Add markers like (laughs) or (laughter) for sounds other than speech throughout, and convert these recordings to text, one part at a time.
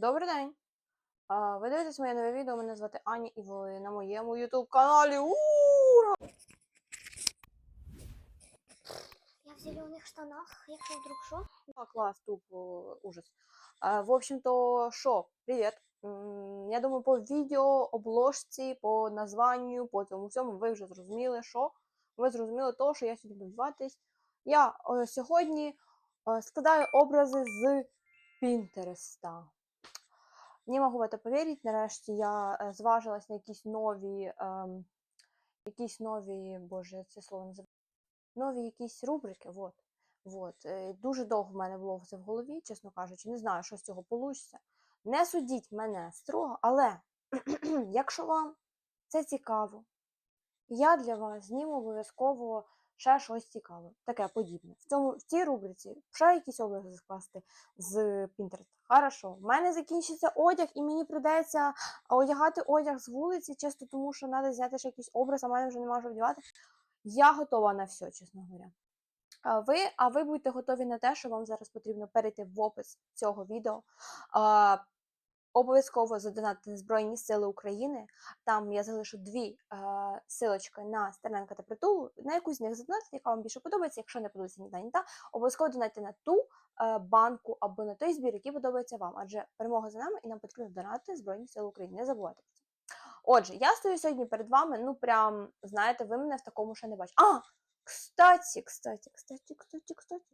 Добрий день! А, Ви дивитесь моє нове відео. Мене звати Аня, і ви на моєму YouTube каналі. Ура! Я в зеленых штанах, якщо вдруг що. А, клас, тупо ужас. А, в общем-то, що, привіт. Я думаю, по відео, обложці, по названню, по цьому всьому ви вже зрозуміли, що. Ви зрозуміли то, що я сьогодні буду зватись. Я е, сьогодні е, складаю образи з Пінтереста. Не можу в это повірити. Нарешті я зважилась на якісь нові, ем, якісь нові, боже, це слово називає. Нові якісь рубрики. Вот. Вот. е, Дуже довго в мене було це в голові, чесно кажучи. Не знаю, що з цього вийде. Не судіть мене строго, але (clears throat) якщо вам це цікаво, я для вас зніму обов'язково ще щось цікаве, таке подібне. В цьому в цій рубриці ще якісь образи скласти з Pinterest. Хорошо, в мене закінчиться одяг, і мені прийдеться одягати одяг з вулиці, чисто тому що треба зняти ще якийсь образ, а в мене вже немає що вдягати. Я готова на все, чесно говоря. А ви, а ви будьте готові на те, що вам зараз потрібно перейти в опис цього відео. Обов'язково задонатити на Збройні Сили України. Там я залишу дві е, силочки на Стерненка та притулу. На якусь з них задонатити, яка вам більше подобається. Якщо не подобається ні та, ні та, обов'язково донатьте на ту е, банку або на той збір, який подобається вам. Адже перемога за нами і нам потрібно донатити Збройні Сили України. Не забувайте. Отже, я стою сьогодні перед вами, ну прям, знаєте, ви мене в такому ще не бачите. А! Кстати, кстати, кстати, кстати, кстати.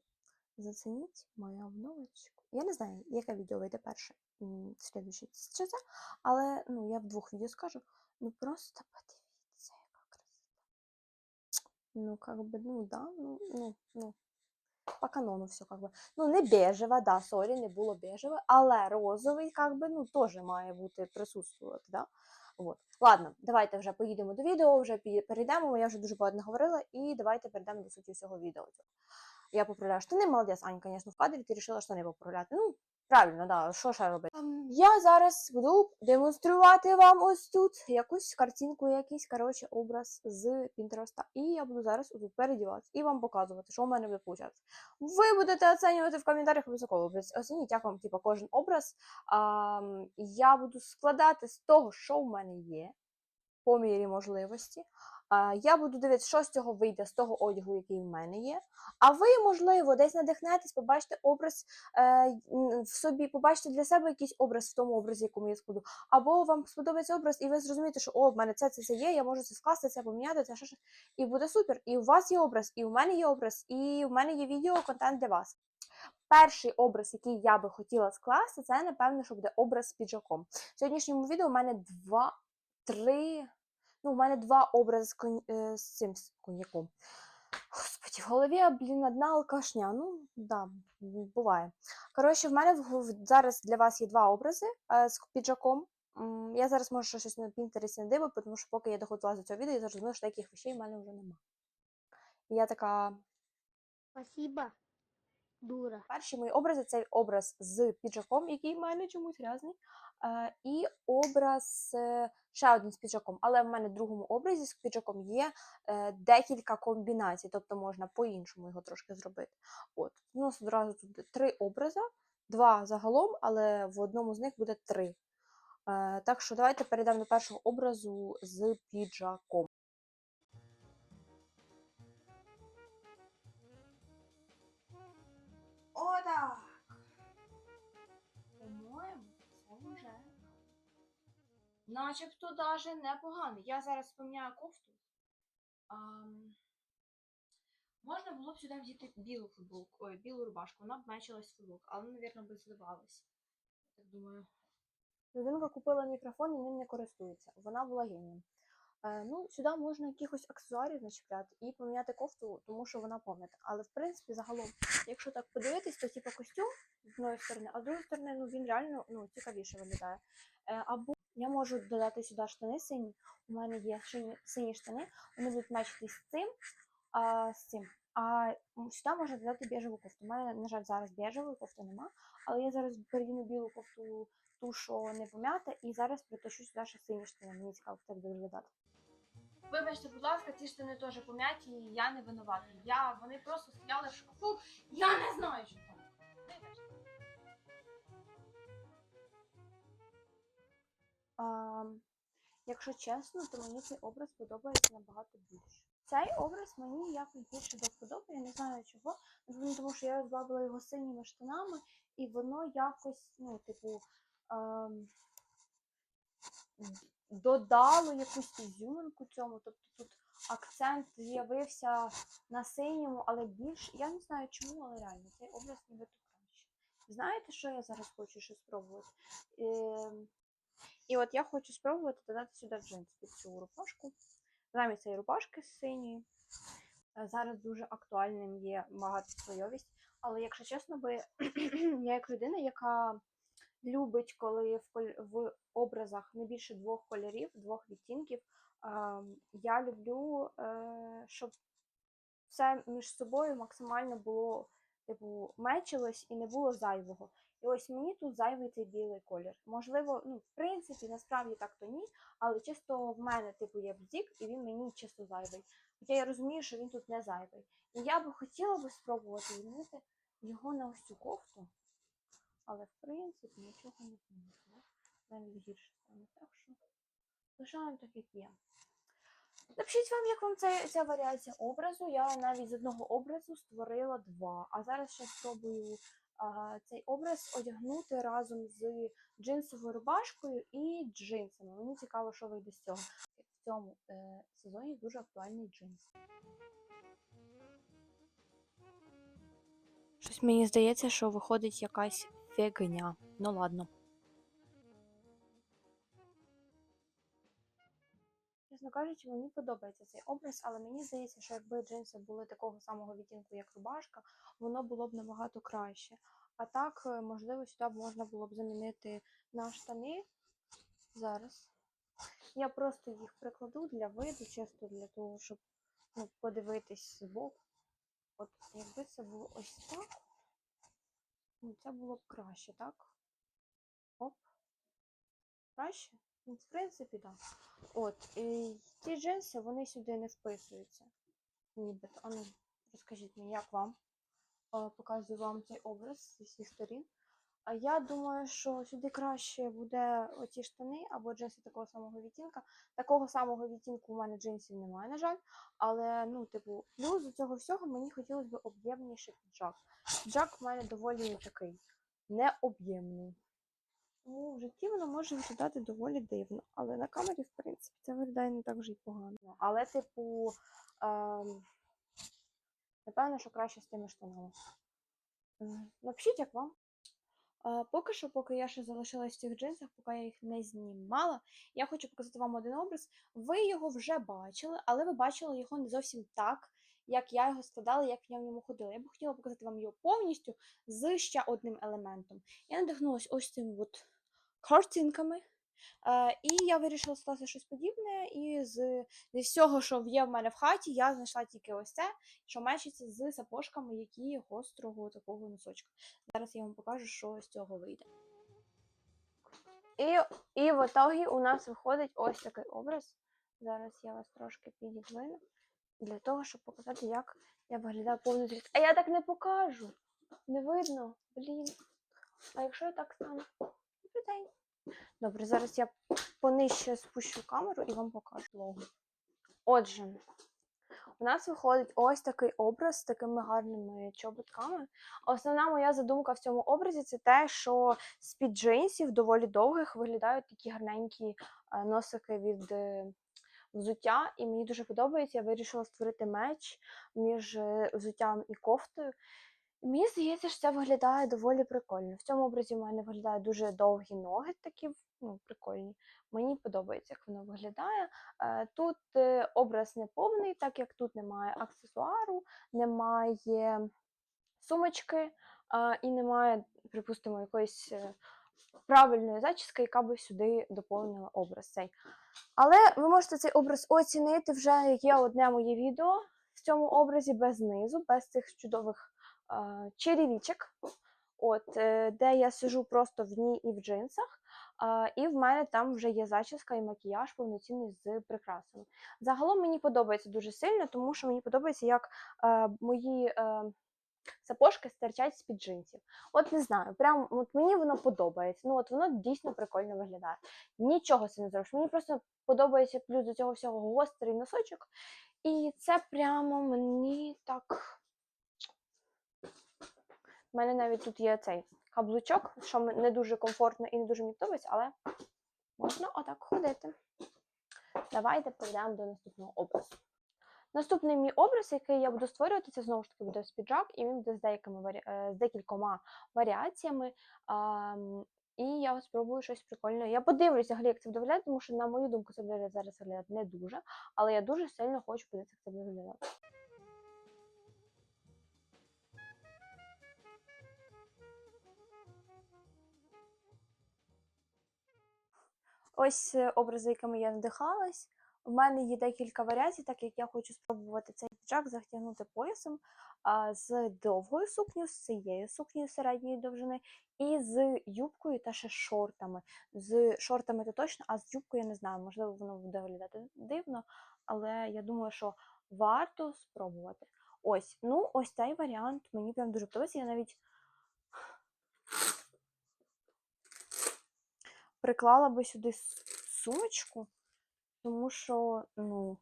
Зацініть мою обновочку. Я не знаю, яке відео вийде перше, слідуюче чи це, але ну, я в двох відео скажу. Ну просто подивіться, яка красота. Ну, как бы, ну да, ну, ну, ну. По канону все как бы. Ну, не бежева, да, сорі, не було бежеве, але розовий, как би, ну, теж має бути присутствувати, да. Вот. Ладно, давайте вже поїдемо до відео, вже перейдемо, я вже дуже багато наговорила, і давайте перейдемо до суті всього відео. Я поправляю штани, молодець, Ань, звісно, в кадрі ти вирішила штани поправляти. Ну, правильно, да, що ще робити? Я зараз буду демонструвати вам ось тут якусь картинку, якийсь, коротше, образ з Пінтереста. І я буду зараз тут передіватися і вам показувати, що в мене буде получатися. Ви будете оцінювати в коментарях обов'язково. ви Оцініть, як вам типу, кожен образ. А, я буду складати з того, що в мене є, по мірі можливості. Я буду дивитися, що з цього вийде з того одягу, який в мене є. А ви, можливо, десь надихнетесь, побачите образ е, в собі, побачите для себе якийсь образ в тому образі, якому я складу. Або вам сподобається образ, і ви зрозумієте, що о, в мене це, це, це є, я можу це скласти, це поміняти, це що щось. І буде супер. І у вас є образ, і у мене є образ, і в мене є відео, контент для вас. Перший образ, який я би хотіла скласти, це, напевно, що буде образ з піджаком. В сьогоднішньому відео у мене два, три. Ну, у мене два образи з, конь... е, з цим з коньяком. Господи, в голові, блін, одна алкашня. Ну, да, буває. Коротше, в мене зараз для вас є два образи е, з піджаком. Я зараз можу щось на Пінтересі не диву, тому що поки я доходила до цього відео, я зрозуміла, що таких речей в мене вже нема. І я така. Спасибо, дура. Перші мої образи це образ з піджаком, який в мене чомусь грязний. Е, і образ е, ще один з піджаком. Але в мене в другому образі з піджаком є е, декілька комбінацій, тобто можна по-іншому його трошки зробити. От, у нас одразу тут три образи, два загалом, але в одному з них буде три. Так що давайте перейдемо до першого образу з піджаком. Начебто даже непогано. Я зараз поміняю кофту. А, Можна було б сюди взяти білу футболку, ой, білу рубашку, вона б мечилась футболку, але, мабуть, би зливалась. Так думаю. Людинка купила мікрофон і ним не користується. Вона була генієм. Е, ну, сюди можна якихось аксесуарів начепляти і поміняти кофту, тому що вона пом'ята. Але в принципі, загалом, якщо так подивитись, то типу костюм з одної сторони, а з другої сторони, ну він реально ну, цікавіше виглядає. Е, або я можу додати сюди штани сині. У мене є сині штани, вони будуть мечитись з цим, а, з цим. А сюди можна додати біжеву кофту. У мене, на жаль, зараз біжевої кофти нема, але я зараз передіну білу кофту, ту, що не пом'ята, і зараз притащу сюди ще сині штани. Мені цікаво, як це буде виглядати. Вибачте, будь ласка, ці штани теж пом'яті, і я не винувата. Я вони просто стояли в шкафу. Я не знаю, що там. А, якщо чесно, то мені цей образ подобається набагато більше. Цей образ мені якось більше до вподоби, я не знаю чого. Тому що я розбавила його синіми штанами, і воно якось, ну, типу, ем, додало якусь ізюминку цьому. Тобто тут акцент з'явився на синьому, але більш. Я не знаю чому, але реально цей образ нібито краще. Знаєте, що я зараз хочу ще спробувати? Ем, і от я хочу спробувати додати сюди джинс під цю рубашку. Замість цієї рубашки синьої. Е, Зараз дуже актуальним є багатослойовість. Але якщо чесно, би (clears throat) я як людина, яка любить, коли в, образах не більше двох кольорів, двох відтінків, ем, я люблю, е, щоб все між собою максимально було, типу, мечилось і не було зайвого. І ось мені тут зайвий цей білий колір. Можливо, ну, в принципі, насправді так то ні, але чисто в мене, типу, є бзік, і він мені чисто зайвий. Хоча я розумію, що він тут не зайвий. І я би хотіла би спробувати змінити його на ось цю кофту. Але в принципі нічого не помітила. Навіть гірше стане. Так що лишаємо так, як є. Напишіть вам, як вам ця, ця варіація образу. Я навіть з одного образу створила два. А зараз ще спробую а, цей образ одягнути разом з джинсовою рубашкою і джинсами. Мені цікаво, що вийде з цього. В цьому е, сезоні дуже актуальний джинс. Щось мені здається, що виходить якась фігня. Ну ладно. Чесно кажучи, мені подобається цей образ, але мені здається, що якби джинси були такого самого відтінку, як рубашка, воно було б набагато краще. А так, е, можливо, сюди б можна було б замінити на штани зараз. Я просто їх прикладу для виду, чисто для того, щоб ну, подивитись збоку. От якби це було ось так, ну, це було б краще, так? Оп. Краще? Ну, в принципі, так. От, і ті джинси, вони сюди не вписуються. Нібито. А ну, розкажіть мені, як вам? Е, Показую вам цей образ зі всіх сторін. А я думаю, що сюди краще буде оці штани або джинси такого самого відтінка. Такого самого відтінку у мене джинсів немає, на жаль. Але, ну, типу, плюс до цього всього мені хотілося б об'ємніший піджак. Піджак в мене доволі такий необ'ємний. Тому в житті воно може виглядати доволі дивно. Але на камері, в принципі, це виглядає не так вже й погано. Але, типу, ем, напевно, що краще з тими штанами. Напишіть, як вам. Поки що, поки я ще залишилась в цих джинсах, поки я їх не знімала, я хочу показати вам один образ. Ви його вже бачили, але ви бачили його не зовсім так, як я його складала, як я в ньому ходила. Я б хотіла показати вам його повністю з ще одним елементом. Я надихнулася ось цим от картинками. Е, і я вирішила скласти щось подібне, і з, зі всього, що є в мене в хаті, я знайшла тільки ось це, що мечиться з сапожками, які гострого такого носочка. Зараз я вам покажу, що з цього вийде. І, і в итогі у нас виходить ось такий образ. Зараз я вас трошки підігвину для того, щоб показати, як я виглядаю повністю. А я так не покажу. Не видно. Блін. А якщо я так стану? Добрий день. Добре, зараз я понижче спущу камеру і вам покажу логу. Отже, у нас виходить ось такий образ з такими гарними чоботками. Основна моя задумка в цьому образі це те, що з-під джинсів доволі довгих виглядають такі гарненькі е, носики від е, взуття, і мені дуже подобається. Я вирішила створити меч між е, взуттям і кофтою. Мені здається, що це виглядає доволі прикольно. В цьому образі в мене виглядають дуже довгі ноги, такі ну, прикольні. Мені подобається, як воно виглядає. Е, Тут е, образ не повний, так як тут немає аксесуару, немає сумочки і немає, припустимо, якоїсь е, правильної зачіски, яка би сюди доповнила образ цей. Але ви можете цей образ оцінити вже, є одне моє відео в цьому образі без низу, без цих чудових черевичок. От, е, де я сижу просто в ній і в джинсах, і в мене там вже є зачіска і макіяж повноцінний з прикрасами. Загалом мені подобається дуже сильно, тому що мені подобається, як е, мої е, сапожки стирчать з-під джинсів. От не знаю, прям от мені воно подобається. Ну от воно дійсно прикольно виглядає. Нічого це не зробиш. Мені просто подобається плюс до цього всього гострий носочок. І це прямо мені так. У мене навіть тут є цей каблучок, що не дуже комфортно і не дуже мені подобається, але можна отак ходити. Давайте перейдемо до наступного образу. Наступний мій образ, який я буду створювати, це знову ж таки буде спіджак, і він буде з деякими е, з декількома варіаціями. ам, і я спробую щось прикольне. Я подивлюся, взагалі, як це буде виглядати, тому що, на мою думку, це буде зараз виглядати не дуже, але я дуже сильно хочу подивитися, як це буде виглядати. Ось е, образи, якими я надихалась. У мене є декілька варіацій, так як я хочу спробувати цей піджак затягнути поясом з довгою сукнею, з цією сукнею середньої довжини, і з юбкою та ще шортами. З шортами то точно, а з юбкою я не знаю, можливо, воно буде виглядати дивно, але я думаю, що варто спробувати. Ось, ну, ось цей варіант мені прям дуже подобається. Я навіть приклала би сюди сумочку, тому що, ну,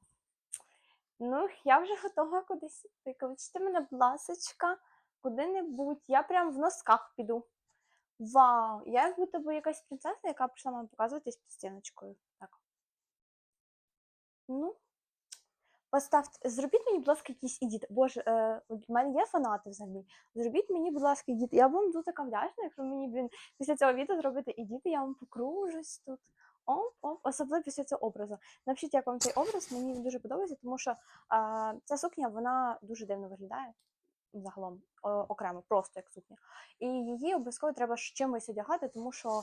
ну, я вже готова кудись йти. Кличте мене, будь куди-небудь. Я прям в носках піду. Вау! Я як будто би якась принцеса, яка прийшла мені показуватись під стіночкою. Так. Ну, поставте, зробіть мені, будь ласка, якийсь ідіт. Боже, е, от в мене є фанати взагалі. Зробіть мені, будь ласка, ідіт. Я вам дуже така вдячна, якщо мені, блін, після цього відео зробите ідіти, я вам покружусь тут. Оп, оп, особливо після цього образу. Напишіть, як вам цей образ, мені він дуже подобається, тому що а, ця сукня вона дуже дивно виглядає загалом, окремо, просто як сукня. І її обов'язково треба з чимось одягати, тому що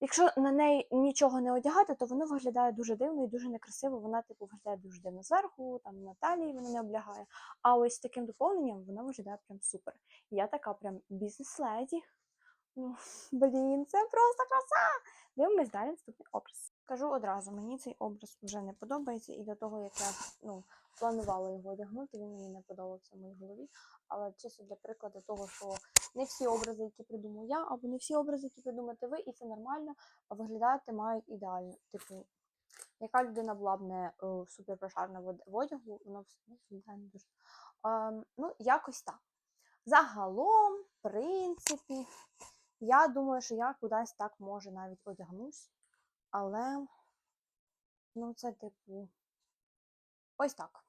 якщо на неї нічого не одягати, то воно виглядає дуже дивно і дуже некрасиво. Вона, типу, виглядає дуже дивно зверху, там на талії вона не облягає. А ось таким доповненням вона виглядає прям супер. Я така прям бізнес-леді. Ну, (laughs) блін, це просто краса! Дивимось далі наступний образ. Кажу одразу, мені цей образ вже не подобається, і до того, як я ну, планувала його одягнути, він мені не подобався в моїй голові. Але чисто для прикладу того, що не всі образи, які придумаю я, або не всі образи, які придумаєте ви, і це нормально, а виглядати мають ідеально. Типу, яка людина була б не е, супер прошарена в одягу, вона все одно виглядає не дуже. Ем, ну, якось так. Загалом, в принципі, я думаю, що я кудись так може навіть одягнусь, але ну це типу ось так.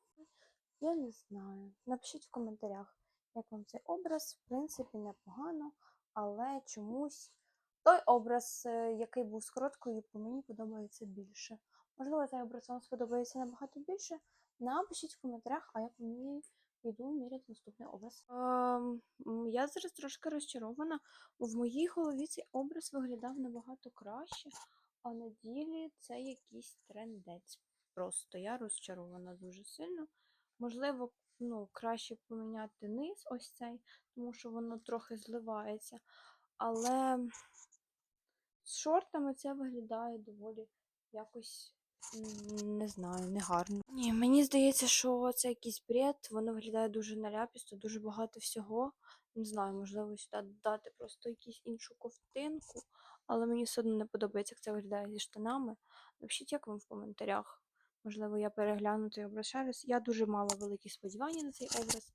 Я не знаю. Напишіть в коментарях, як вам цей образ. В принципі, непогано, але чомусь той образ, е, який був з короткою юбкою, мені подобається більше. Можливо, цей образ вам сподобається набагато більше. Напишіть в коментарях, а я по мені йду міряти наступний образ. Ем, я зараз трошки розчарована. В моїй голові цей образ виглядав набагато краще, а на ділі це якийсь трендець. Просто я розчарована дуже сильно. Можливо, ну, краще поміняти низ ось цей, тому що воно трохи зливається. Але з шортами це виглядає доволі якось не знаю, негарно. Ні, мені здається, що це якийсь бред, воно виглядає дуже наляпісто, дуже багато всього. Не знаю, можливо, сюди додати просто якусь іншу ковтинку, але мені все одно не подобається, як це виглядає зі штанами. Напишіть, як вам в коментарях. Можливо, я перегляну цей образ ще раз. Я дуже мала великі сподівання на цей образ,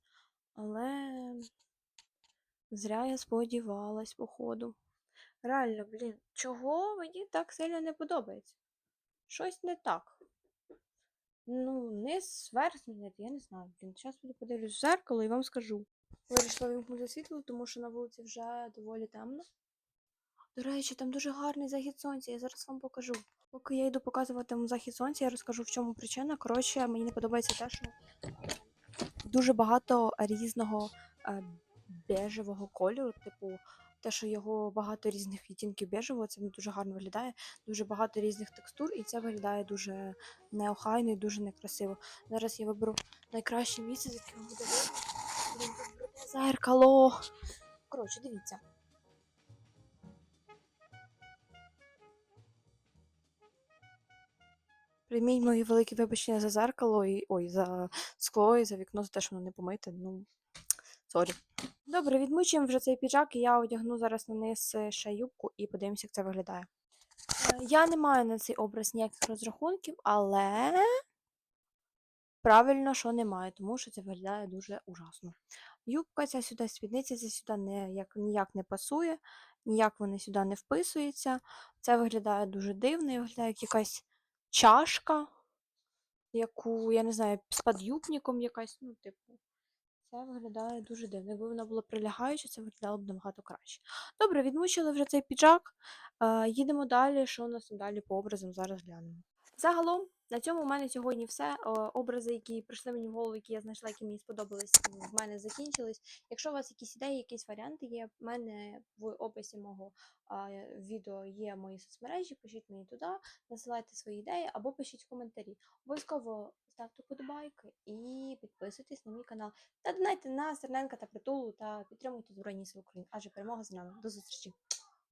але зря я сподівалась, походу. Реально, блін, чого мені так сильно не подобається? Щось не так. Ну, не зверх змінити, я не знаю. Блін, зараз буду подивлюсь в зеркало і вам скажу. Вирішила вимкнути світло, тому що на вулиці вже доволі темно. До речі, там дуже гарний захід сонця, я зараз вам покажу. Поки я йду показувати вам захід сонця, я розкажу, в чому причина. Коротше, мені не подобається те, що дуже багато різного е, бежевого кольору, типу, те, що його багато різних відтінків бежевого, це не дуже гарно виглядає, дуже багато різних текстур, і це виглядає дуже неохайно і дуже некрасиво. Зараз я виберу найкраще місце, з яким буде Зеркало. Коротше, дивіться. Прийміть мої великі вибачення за зеркало і ой, за скло і за вікно, за те, що воно не помите. Ну, Сорі. Добре, відмучуємо вже цей піджак, і я одягну зараз на низ е, ще юбку і подивимося, як це виглядає. Е, Я не маю на цей образ ніяких розрахунків, але правильно, що немає, тому що це виглядає дуже ужасно. Юбка ця сюди, спідниця ця сюди ніяк, ніяк не пасує, ніяк вони сюди не вписуються. Це виглядає дуже дивно, і виглядає як якась чашка, яку, я не знаю, з підюбником якась, ну, типу. Це виглядає дуже дивно. Якби вона була прилягаюча, це виглядало б набагато краще. Добре, відмучили вже цей піджак. Е, їдемо далі. Що у нас далі по образам зараз глянемо. Загалом, на цьому в мене сьогодні все. Образи, які прийшли мені в голову, які я знайшла, які мені сподобались, в мене закінчились. Якщо у вас якісь ідеї, якісь варіанти є, в мене в описі мого відео є мої соцмережі, пишіть мені туди, насилайте свої ідеї або пишіть в коментарі. Обов'язково ставте подобайки і підписуйтесь на мій канал. Та донайте на Стерненка та притулу та підтримуйте Збройні Сили України. Адже перемога з нами. До зустрічі!